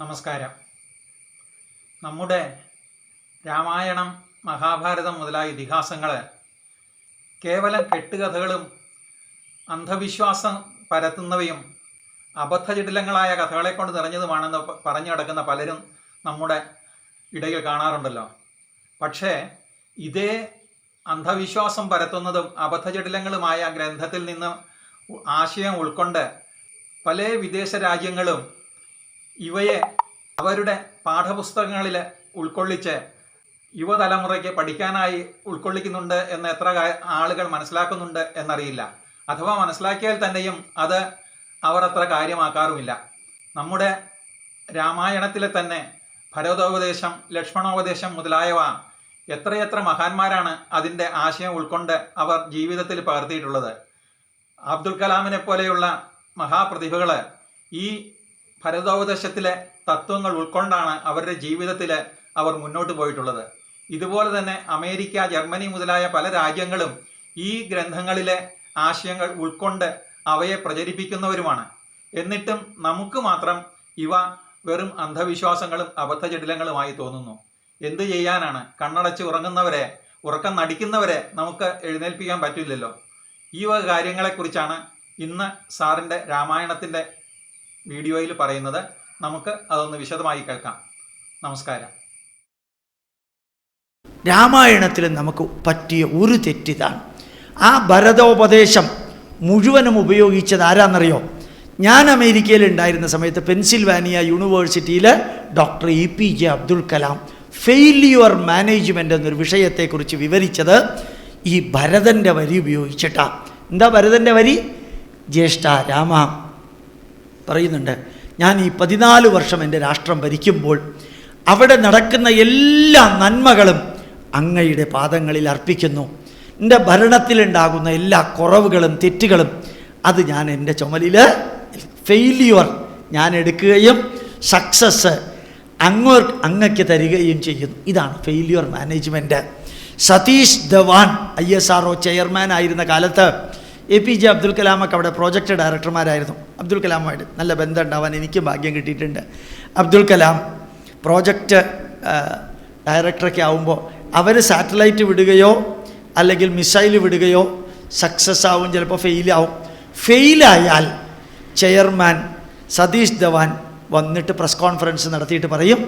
നമസ്കാരം. നമ്മുടെ രാമായണം മഹാഭാരതം മുതലായ ഇതിഹാസങ്ങൾ കേവലം കെട്ടുകഥകളും അന്ധവിശ്വാസം പരത്തുന്നവയും അബദ്ധജടിലങ്ങളായ കഥകളെ കൊണ്ട് നിറഞ്ഞതുമാണെന്ന് പറഞ്ഞു കിടക്കുന്ന പലരും നമ്മുടെ ഇടയിൽ കാണാറുണ്ടല്ലോ. പക്ഷേ ഇതേ അന്ധവിശ്വാസം പരത്തുന്നതും അബദ്ധജടിലങ്ങളുമായ ഗ്രന്ഥത്തിൽ നിന്ന് ആശയം ഉൾക്കൊണ്ട് പല വിദേശ രാജ്യങ്ങളും ഇവയെ അവരുടെ പാഠപുസ്തകങ്ങളിൽ ഉൾക്കൊള്ളിച്ച് യുവതലമുറയ്ക്ക് പഠിക്കാനായി ഉൾക്കൊള്ളിക്കുന്നുണ്ട് എന്ന് എത്ര ആളുകൾ മനസ്സിലാക്കുന്നുണ്ട് എന്നറിയില്ല. അഥവാ മനസ്സിലാക്കിയാൽ തന്നെയും അത് അവർ അത്ര കാര്യമാക്കാറുമില്ല. നമ്മുടെ രാമായണത്തിലെ തന്നെ ഭരതോപദേശം ലക്ഷ്മണോപദേശം മുതലായവ എത്രയെത്ര മഹാന്മാരാണ് അതിന്റെ ആശയം ഉൾക്കൊണ്ട് അവർ ജീവിതത്തിൽ പകർത്തിയിട്ടുള്ളത്. അബ്ദുൽ കലാമിനെ പോലെയുള്ള മഹാപ്രതിഭകൾ ഈ ഭരതോപദേശത്തിലെ തത്വങ്ങൾ ഉൾക്കൊണ്ടാണ് അവരുടെ ജീവിതത്തിൽ അവർ മുന്നോട്ട് പോയിട്ടുള്ളത്. ഇതുപോലെ തന്നെ അമേരിക്ക ജർമ്മനി മുതലായ പല രാജ്യങ്ങളും ഈ ഗ്രന്ഥങ്ങളിലെ ആശയങ്ങൾ ഉൾക്കൊണ്ട് അവയെ പ്രചരിപ്പിക്കുന്നവരുമാണ്. എന്നിട്ടും നമുക്ക് മാത്രം ഇവ വെറും അന്ധവിശ്വാസങ്ങളും അബദ്ധജടിലങ്ങളുമായി തോന്നുന്നു. എന്തു ചെയ്യാനാണ്? കണ്ണടച്ച് ഉറങ്ങുന്നവരെ ഉറക്കം നടിക്കുന്നവരെ നമുക്ക് എഴുന്നേൽപ്പിക്കാൻ പറ്റില്ലല്ലോ. ഈ വക കാര്യങ്ങളെക്കുറിച്ചാണ് ഇന്ന് സാറിന്റെ രാമായണത്തിന്റെ വീഡിയോയിൽ പറയുന്നത് നമുക്ക് അതൊന്ന് വിശദമായി കേൾക്കാം. നമസ്കാരം. രാമായണത്തിൽ നമുക്ക് പറ്റിയ ഒരു തെറ്റിതാണ്. ആ ഭരതോപദേശം മുഴുവനും ഉപയോഗിച്ചത് ആരാന്നറിയോ? ഞാൻ അമേരിക്കയിൽ ഉണ്ടായിരുന്ന സമയത്ത് പെൻസിൽവാനിയ യൂണിവേഴ്സിറ്റിയിൽ doctor A P J Abdul Kalam failure management എന്നൊരു വിഷയത്തെക്കുറിച്ച് വിവരിച്ചത് ഈ ഭരതന്റെ വരി ഉപയോഗിച്ചിട്ടാണ് എന്താ ഭരതന്റെ വരി? ജ്യേഷ്ഠ രാമ. പറയുന്നുണ്ട് ഞാൻ ഈ പതിനാല് വർഷം എന്റെ രാഷ്ട്രം ഭരിക്കുമ്പോൾ അവിടെ നടക്കുന്ന എല്ലാ നന്മകളും അങ്ങയുടെ പാദങ്ങളിൽ അർപ്പിക്കുന്നു. എന്റെ ഭരണത്തിലുണ്ടാകുന്ന എല്ലാ കുറവുകളും തെറ്റുകളും അത് ഞാൻ എന്റെ ചുമലിൽ ഫെയിലിയർ ഞാൻ എടുക്കുകയും സക്സസ് അങ്ങ് അങ്ങക്ക് തരികയും ചെയ്യുന്നു. ഇതാണ് failure management Satish Dhawan I S R O chairman ആയിരുന്ന കാലത്ത് എ പി ജെ അബ്ദുൽ കലാമൊക്കെ അവിടെ പ്രോജക്റ്റ് ഡയറക്ടർമാരായിരുന്നു അബ്ദുൽ കലാമുമായിട്ട് നല്ല ബന്ധം ഉണ്ടാവാൻ എനിക്കും ഭാഗ്യം കിട്ടിയിട്ടുണ്ട്. അബ്ദുൽ കലാം പ്രോജക്റ്റ് ഡയറക്ടറൊക്കെ ആവുമ്പോൾ അവർ സാറ്റലൈറ്റ് വിടുകയോ അല്ലെങ്കിൽ മിസൈൽ വിടുകയോ സക്സസ് ആവും ചിലപ്പോൾ ഫെയിലാവും ഫെയിലായാൽ ചെയർമാൻ സതീഷ് ധവാൻ വന്നിട്ട് പ്രസ് കോൺഫറൻസ് നടത്തിയിട്ട് പറയും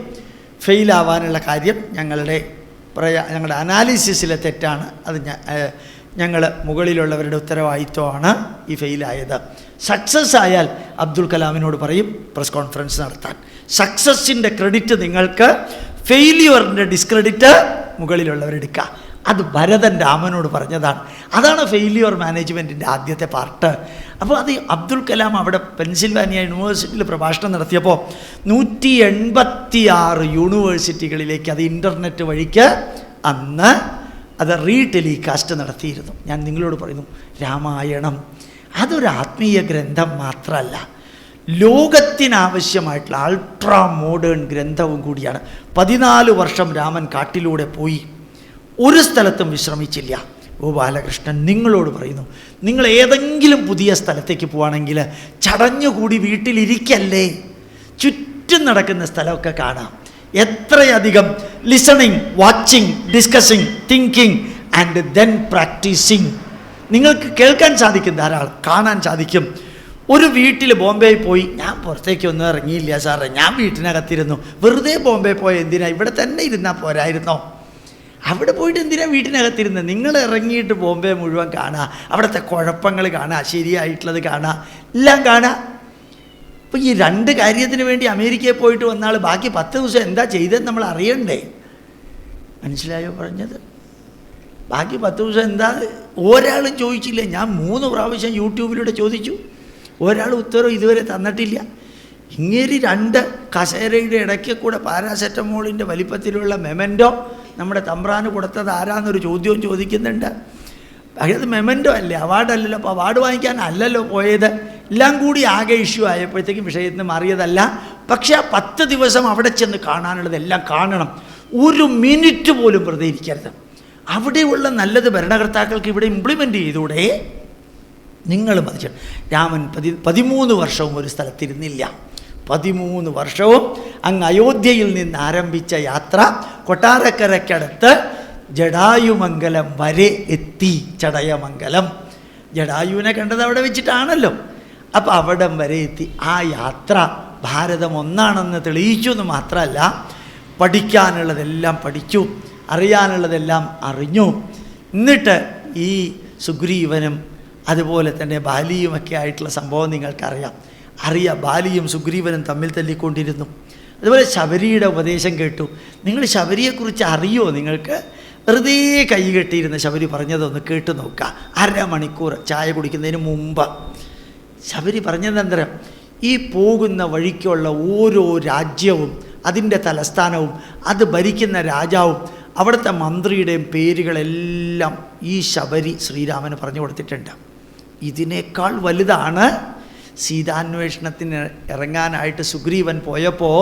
ഫെയിലാവാനുള്ള കാര്യം ഞങ്ങളുടെ പ്രയാ ഞങ്ങളുടെ അനാലിസിസിലെ തെറ്റാണ്. അത് ഞങ്ങൾ മുകളിലുള്ളവരുടെ ഉത്തരവാദിത്വമാണ് ഈ ഫെയിലായത്. സക്സസ് ആയാൽ അബ്ദുൽ കലാമിനോട് പറയും പ്രസ് കോൺഫറൻസ് നടത്താൻ. സക്സസിന്റെ ക്രെഡിറ്റ് നിങ്ങൾക്ക് ഫെയിലിയറിന്റെ ഡിസ്ക്രെഡിറ്റ് മുകളിലുള്ളവരെടുക്കുക അത് ഭരതൻ രാമനോട് പറഞ്ഞതാണ്. അതാണ് ഫെയിലിയർ മാനേജ്മെന്റിന്റെ ആദ്യത്തെ പാർട്ട് അപ്പോൾ അത് അബ്ദുൽ കലാം അവിടെ പെൻസിൽവാനിയ യൂണിവേഴ്സിറ്റിയിൽ പ്രഭാഷണം നടത്തിയപ്പോൾ നൂറ്റി എൺപത്തി ആറ് യൂണിവേഴ്സിറ്റികളിലേക്ക് അത് ഇന്റർനെറ്റ് വഴിക്ക് അന്ന് അത് റീ ടെലികാസ്റ്റ് നടത്തിയിരുന്നു. ഞാൻ നിങ്ങളോട് പറയുന്നു രാമായണം അതൊരു ആത്മീയ ഗ്രന്ഥം മാത്രമല്ല. ലോകത്തിനാവശ്യമായിട്ടുള്ള അൾട്രാ മോഡേൺ ഗ്രന്ഥവും കൂടിയാണ്. പതിനാല് വർഷം രാമൻ കാട്ടിലൂടെ പോയി. ഒരു സ്ഥലത്തും വിശ്രമിച്ചില്ല. ഓ ബാലകൃഷ്ണൻ നിങ്ങളോട് പറയുന്നു നിങ്ങൾ ഏതെങ്കിലും പുതിയ സ്ഥലത്തേക്ക് പോവാണെങ്കിൽ ചടഞ്ഞുകൂടി വീട്ടിലിരിക്കല്ലേ? ചുറ്റും നടക്കുന്ന സ്ഥലമൊക്കെ കാണാം. എത്രയധികം listening watching discussing thinking and then practising നിങ്ങൾക്ക് കേൾക്കാൻ സാധിക്കും ധാരാളം കാണാൻ സാധിക്കും. ഒരു വീട്ടിൽ ബോംബെയിൽ പോയി ഞാൻ പുറത്തേക്കൊന്നും ഇറങ്ങിയില്ല സാറേ ഞാൻ വീട്ടിനകത്തിരുന്നു. വെറുതെ ബോംബെ പോയ എന്തിനാ? ഇവിടെ തന്നെ ഇരുന്നാൽ പോരായിരുന്നോ? അവിടെ പോയിട്ട് എന്തിനാ വീട്ടിനകത്തിരുന്നത് നിങ്ങൾ ഇറങ്ങിയിട്ട് ബോംബെ മുഴുവൻ കാണുക അവിടുത്തെ കുഴപ്പങ്ങൾ കാണുക ശരിയായിട്ടുള്ളത് കാണുക എല്ലാം കാണുക അപ്പോൾ ഈ രണ്ട് കാര്യത്തിന് വേണ്ടി അമേരിക്കയിൽ പോയിട്ട് വന്നാൾ ബാക്കി പത്ത് ദിവസം എന്താ ചെയ്തതെന്ന് നമ്മൾ അറിയണ്ടേ? മനസ്സിലായോ പറഞ്ഞത്? ബാക്കി പത്ത് ദിവസം എന്താ? ഒരാളും ചോദിച്ചില്ല. ഞാൻ മൂന്ന് പ്രാവശ്യം യൂട്യൂബിലൂടെ ചോദിച്ചു. ഒരാൾ ഉത്തരവ് ഇതുവരെ തന്നിട്ടില്ല. ഇങ്ങേരി രണ്ട് കസേരയുടെ ഇടയ്ക്ക് കൂടെ പാരാസെറ്റമോളിന്റെ വലിപ്പത്തിലുള്ള മെമന്റോ നമ്മുടെ തമ്പ്രാന് കൊടുത്തത് ആരാന്നൊരു ചോദ്യവും ചോദിക്കുന്നുണ്ട്. അതായത് മെമന്റോ അല്ലേ? അവാർഡല്ലല്ലോ. അപ്പോൾ അവാർഡ് വാങ്ങിക്കാൻ അല്ലല്ലോ പോയത്. എല്ലാം കൂടി ആകെ ഇഷ്യൂ ആയപ്പോഴത്തേക്കും വിഷയത്തിന് മാറിയതല്ല. പക്ഷെ ആ പത്ത് ദിവസം അവിടെ ചെന്ന് കാണാനുള്ളത് എല്ലാം കാണണം. ഒരു മിനിറ്റ് പോലും വെറുതെ ഇരിക്കരുത്. അവിടെയുള്ള നല്ലത് ഭരണകർത്താക്കൾക്ക് ഇവിടെ ഇംപ്ലിമെന്റ് ചെയ്തൂടെ? നിങ്ങൾ മതിച്ചു രാമൻ പതി പതിമൂന്ന് വർഷവും ഒരു സ്ഥലത്തിരുന്നില്ല. പതിമൂന്ന് വർഷവും അങ്ങ് അയോധ്യയിൽ നിന്ന് ആരംഭിച്ച യാത്ര കൊട്ടാരക്കരക്കടുത്ത് ജഡായുമംഗലം വരെ എത്തി. ചടയമംഗലം. ജഡായുവിനെ കണ്ടത് അവിടെ വെച്ചിട്ടാണല്ലോ. അപ്പോൾ അവിടം വരെ എത്തി. ആ യാത്ര ഭാരതം ഒന്നാണെന്ന് തെളിയിച്ചു എന്ന് മാത്രമല്ല പഠിക്കാനുള്ളതെല്ലാം പഠിച്ചു അറിയാനുള്ളതെല്ലാം അറിഞ്ഞു. എന്നിട്ട് ഈ സുഗ്രീവനും അതുപോലെ തന്നെ ബാലിയുമൊക്കെ ആയിട്ടുള്ള സംഭവം നിങ്ങൾക്കറിയാം. അറിയാം ബാലിയും സുഗ്രീവനും തമ്മിൽ തല്ലിക്കൊണ്ടിരുന്നു. അതുപോലെ ശബരിയുടെ ഉപദേശം കേട്ടു. നിങ്ങൾ ശബരിയെക്കുറിച്ച് അറിയോ നിങ്ങൾക്ക്? വെറുതെ കൈ കെട്ടിയിരുന്ന ശബരി പറഞ്ഞതൊന്ന് കേട്ടു നോക്കുക. അരമണിക്കൂർ ചായ കുടിക്കുന്നതിന് മുമ്പ്. ശബരി പറഞ്ഞതെന്തരം ഈ പോകുന്ന വഴിക്കുള്ള ഓരോ രാജ്യവും അതിന്റെ തലസ്ഥാനവും അത് ഭരിക്കുന്ന രാജാവും അവിടുത്തെ മന്ത്രിയുടെയും പേരുകളെല്ലാം ഈ ശബരി ശ്രീരാമന് പറഞ്ഞു കൊടുത്തിട്ടുണ്ട്. ഇതിനേക്കാൾ വലുതാണ് സീതാന്വേഷണത്തിന് ഇറങ്ങാനായിട്ട് സുഗ്രീവൻ പോയപ്പോൾ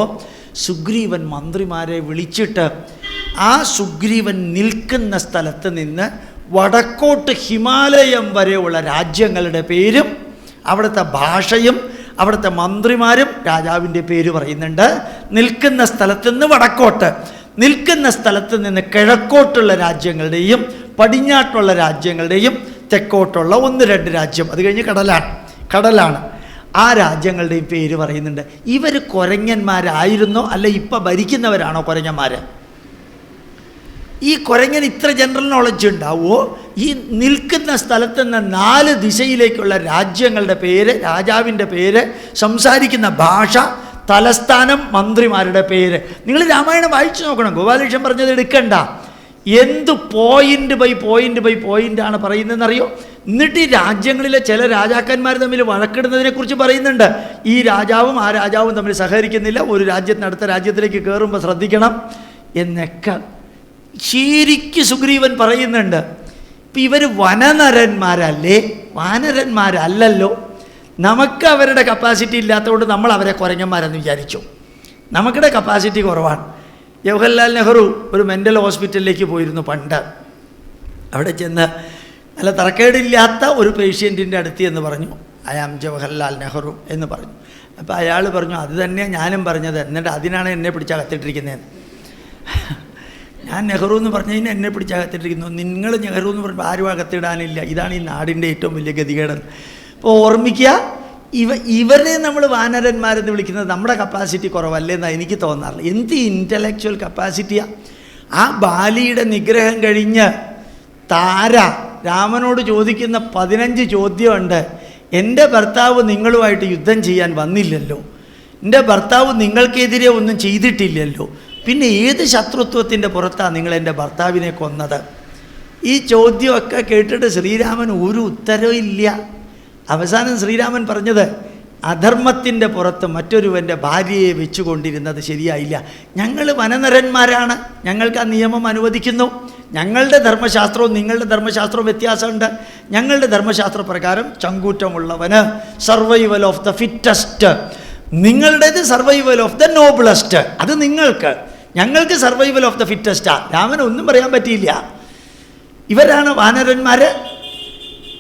സുഗ്രീവൻ മന്ത്രിമാരെ വിളിച്ചിട്ട് ആ സുഗ്രീവൻ നിൽക്കുന്ന സ്ഥലത്ത് നിന്ന് വടക്കോട്ട് ഹിമാലയം വരെയുള്ള രാജ്യങ്ങളുടെ പേരും അവിടുത്തെ ഭാഷയും അവിടുത്തെ മന്ത്രിമാരും രാജാവിന്റെ പേര് പറയുന്നുണ്ട്. നിൽക്കുന്ന സ്ഥലത്ത് നിന്ന് വടക്കോട്ട് നിൽക്കുന്ന സ്ഥലത്ത് നിന്ന് കിഴക്കോട്ടുള്ള രാജ്യങ്ങളുടെയും പടിഞ്ഞാട്ടുള്ള രാജ്യങ്ങളുടെയും തെക്കോട്ടുള്ള ഒന്ന് രണ്ട് രാജ്യം. അത് കഴിഞ്ഞ് കടലാണ് കടലാണ്. ആ രാജ്യങ്ങളുടെയും പേര് പറയുന്നുണ്ട്. ഇവർ കുരങ്ങന്മാരായിരുന്നോ? അല്ല ഇപ്പം ഭരിക്കുന്നവരാണോ കുരങ്ങന്മാർ ഈ കുരങ്ങന് ഇത്ര ജനറൽ നോളജ് ഉണ്ടാവുമോ ഈ നിൽക്കുന്ന സ്ഥലത്ത് നിന്ന് നാല് ദിശയിലേക്കുള്ള രാജ്യങ്ങളുടെ പേര് രാജാവിന്റെ പേര് സംസാരിക്കുന്ന ഭാഷ തലസ്ഥാനം മന്ത്രിമാരുടെ പേര്. നിങ്ങൾ രാമായണം വായിച്ചു നോക്കണം. ഗോപാലകൃഷ്ണൻ പറഞ്ഞത് എടുക്കണ്ട. എന്ത് point by point by point ആണ് പറയുന്നതെന്നറിയോ? എന്നിട്ട് ഈ രാജ്യങ്ങളിലെ ചില രാജാക്കന്മാർ തമ്മിൽ വഴക്കിടുന്നതിനെ കുറിച്ച് പറയുന്നുണ്ട്. ഈ രാജാവും ആ രാജാവും തമ്മിൽ സഹകരിക്കുന്നില്ല. ഒരു രാജ്യത്തിന് അടുത്ത രാജ്യത്തിലേക്ക് കയറുമ്പോൾ ശ്രദ്ധിക്കണം. എന്നൊക്കെ ശരിക്ക് സുഗ്രീവൻ പറയുന്നുണ്ട് ഇപ്പം ഇവർ വനനരന്മാരല്ലേ? വാനരന്മാരല്ലല്ലോ. നമുക്ക് അവരുടെ കപ്പാസിറ്റി ഇല്ലാത്തതുകൊണ്ട് നമ്മൾ അവരെ കുരങ്ങന്മാരെന്ന് വിചാരിച്ചു. നമുക്കിടെ കപ്പാസിറ്റി കുറവാണ്. ജവഹർലാൽ നെഹ്റു ഒരു മെന്റൽ ഹോസ്പിറ്റലിലേക്ക് പോയിരുന്നു പണ്ട്. അവിടെ ചെന്ന് നല്ല തറക്കേടില്ലാത്ത ഒരു പേഷ്യന്റിന്റെ അടുത്ത് എന്ന് പറഞ്ഞു. ഐ ആം ജവഹർലാൽ നെഹ്റു എന്ന് പറഞ്ഞു. അപ്പോൾ അയാൾ പറഞ്ഞു അത് തന്നെയാണ് ഞാനും പറഞ്ഞത്. എന്നിട്ട് അതിനാണ് എന്നെ പിടിച്ചകത്തിട്ടിരിക്കുന്നത് ഞാൻ നെഹ്റു എന്ന് പറഞ്ഞതിന് എന്നെ പിടിച്ച് അകത്തിട്ടിരിക്കുന്നു. നിങ്ങൾ നെഹ്റു എന്ന് പറഞ്ഞാൽ ആരും അകത്തിടാനില്ല. ഇതാണ് ഈ നാടിന്റെ ഏറ്റവും വലിയ ഗതികേട് അപ്പോൾ ഓർമ്മിക്കുക ഇവ ഇവരെ നമ്മൾ വാനരന്മാരെന്ന് വിളിക്കുന്നത് നമ്മുടെ കപ്പാസിറ്റി കുറവല്ലേന്നാണ് എനിക്ക് തോന്നാറില്ല. എന്ത് ഇന്റലക്ച്വൽ കപ്പാസിറ്റിയാണ് ആ ബാലിയുടെ നിഗ്രഹം കഴിഞ്ഞ് താര രാമനോട് ചോദിക്കുന്ന പതിനഞ്ച് ചോദ്യമുണ്ട്. എന്റെ ഭർത്താവ് നിങ്ങളുമായിട്ട് യുദ്ധം ചെയ്യാൻ വന്നില്ലല്ലോ. എന്റെ ഭർത്താവ് നിങ്ങൾക്കെതിരെ ഒന്നും ചെയ്തിട്ടില്ലല്ലോ. പിന്നെ ഏത് ശത്രുത്വത്തിന്റെ പുറത്താണ് നിങ്ങൾ എന്റെ ഭർത്താവിനെ കൊന്നത്? ഈ ചോദ്യമൊക്കെ കേട്ടിട്ട് ശ്രീരാമൻ ഒരു ഉത്തരവില്ല അവസാനം ശ്രീരാമൻ പറഞ്ഞത് അധർമ്മത്തിന്റെ പുറത്ത് മറ്റൊരുവന്റെ ഭാര്യയെ വെച്ചുകൊണ്ടിരുന്നത് ശരിയായില്ല. ഞങ്ങൾ വനനരന്മാരാണ്. ഞങ്ങൾക്ക് ആ നിയമം അനുവദിക്കുന്നു. ഞങ്ങളുടെ ധർമ്മശാസ്ത്രവും നിങ്ങളുടെ ധർമ്മശാസ്ത്രവും വ്യത്യാസമുണ്ട്. ഞങ്ങളുടെ ധർമ്മശാസ്ത്ര പ്രകാരം ചങ്കൂറ്റമുള്ളവന് സർവൈവൽ ഓഫ് ദ ഫിറ്റസ്റ്റ് നിങ്ങളുടേത് സർവൈവൽ ഓഫ് ദ നോബിളസ്റ്റ് അത് നിങ്ങൾക്ക്. ഞങ്ങൾക്ക് സർവൈവൽ ഓഫ് ദ ഫിറ്റസ്റ്റാ രാമന് ഒന്നും പറയാൻ പറ്റിയില്ല. ഇവരാണ് വാനരന്മാർ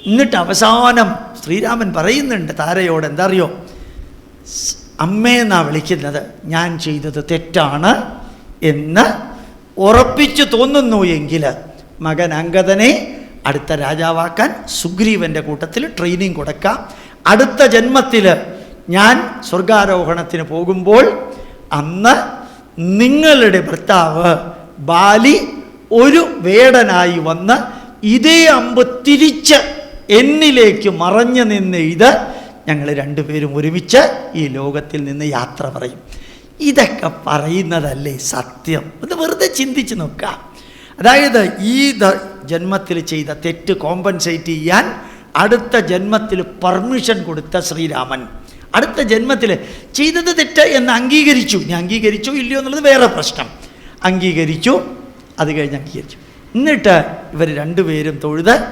എന്നിട്ട് അവസാനം ശ്രീരാമൻ പറയുന്നുണ്ട് താരയോട് എന്താ അറിയോ അമ്മയെന്നാണ് അമ്മയെന്നാ വിളിക്കുന്നത്? ഞാൻ ചെയ്തത് തെറ്റാണ് എന്ന് ഉറപ്പിച്ചു തോന്നുന്നു എങ്കിൽ മകൻ അങ്കദനെ അടുത്ത രാജാവാക്കാൻ സുഗ്രീവന്റെ കൂട്ടത്തിൽ ട്രെയിനിങ് കൊടുക്കാം. അടുത്ത ജന്മത്തിൽ ഞാൻ സ്വർഗാരോഹണത്തിന് പോകുമ്പോൾ അന്ന് നിങ്ങളുടെ ഭർത്താവ് ബാലി ഒരു വേടനായി വന്ന് ഇതേ അമ്പ് തിരിച്ച് എന്നിലേക്ക് മറഞ്ഞു നിന്ന് ഇത് ഞങ്ങൾ രണ്ടുപേരും ഒരുമിച്ച് ഈ ലോകത്തിൽ നിന്ന് യാത്ര പറയും. ഇതൊക്കെ പറയുന്നതല്ലേ സത്യം? ഇത് വെറുതെ ചിന്തിച്ച് നോക്കാം അതായത് ഈ ജന്മത്തിൽ ചെയ്ത തെറ്റ് കോമ്പൻസേറ്റ് ചെയ്യാൻ അടുത്ത ജന്മത്തിൽ പെർമിഷൻ കൊടുത്ത ശ്രീരാമൻ. അടുത്ത ജന്മത്തിൽ ചെയ്തത് തെറ്റ് എന്ന് അംഗീകരിച്ചു. ഞാൻ അംഗീകരിച്ചു ഇല്ലയോ എന്നുള്ളത് വേറെ പ്രശ്നം. അംഗീകരിച്ചു അത് കഴിഞ്ഞ് അംഗീകരിച്ചു. എന്നിട്ട് ഇവർ രണ്ടുപേരും തൊഴുത്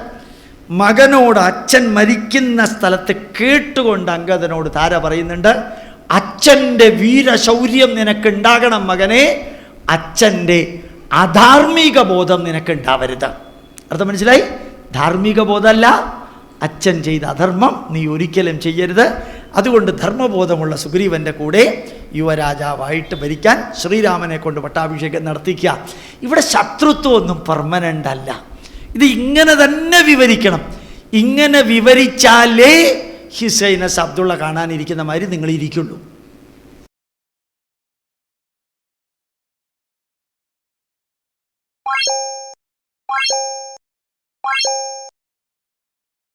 മകനോട് അച്ഛൻ മരിക്കുന്ന സ്ഥലത്ത് കേട്ടുകൊണ്ട് അങ്കദനോട് താര പറയുന്നുണ്ട് അച്ഛന്റെ വീരശൗര്യം നിനക്കുണ്ടാകണം മകനെ. അച്ഛന്റെ അധാർമിക ബോധം നിനക്കുണ്ടാവരുത്. അർത്ഥം മനസ്സിലായി? ധാർമ്മിക ബോധമല്ല. അച്ഛൻ ചെയ്ത അധർമ്മം നീ ഒരിക്കലും ചെയ്യരുത്. അതുകൊണ്ട് ധർമ്മബോധമുള്ള സുഗ്രീവന്റെ കൂടെ യുവരാജാവായിട്ട് ഭരിക്കാൻ ശ്രീരാമനെ കൊണ്ട് പട്ടാഭിഷേകം നടത്തിക്കുക. ഇവിടെ ശത്രുത്വമൊന്നും പെർമനന്റ് അല്ല. ഇത് ഇങ്ങനെ തന്നെ വിവരിക്കണം. ഇങ്ങനെ വിവരിച്ചാലേ ഹിസൈനസ് അബ്ദുള്ള കാണാനിരിക്കുന്ന മാതിരി നിങ്ങൾ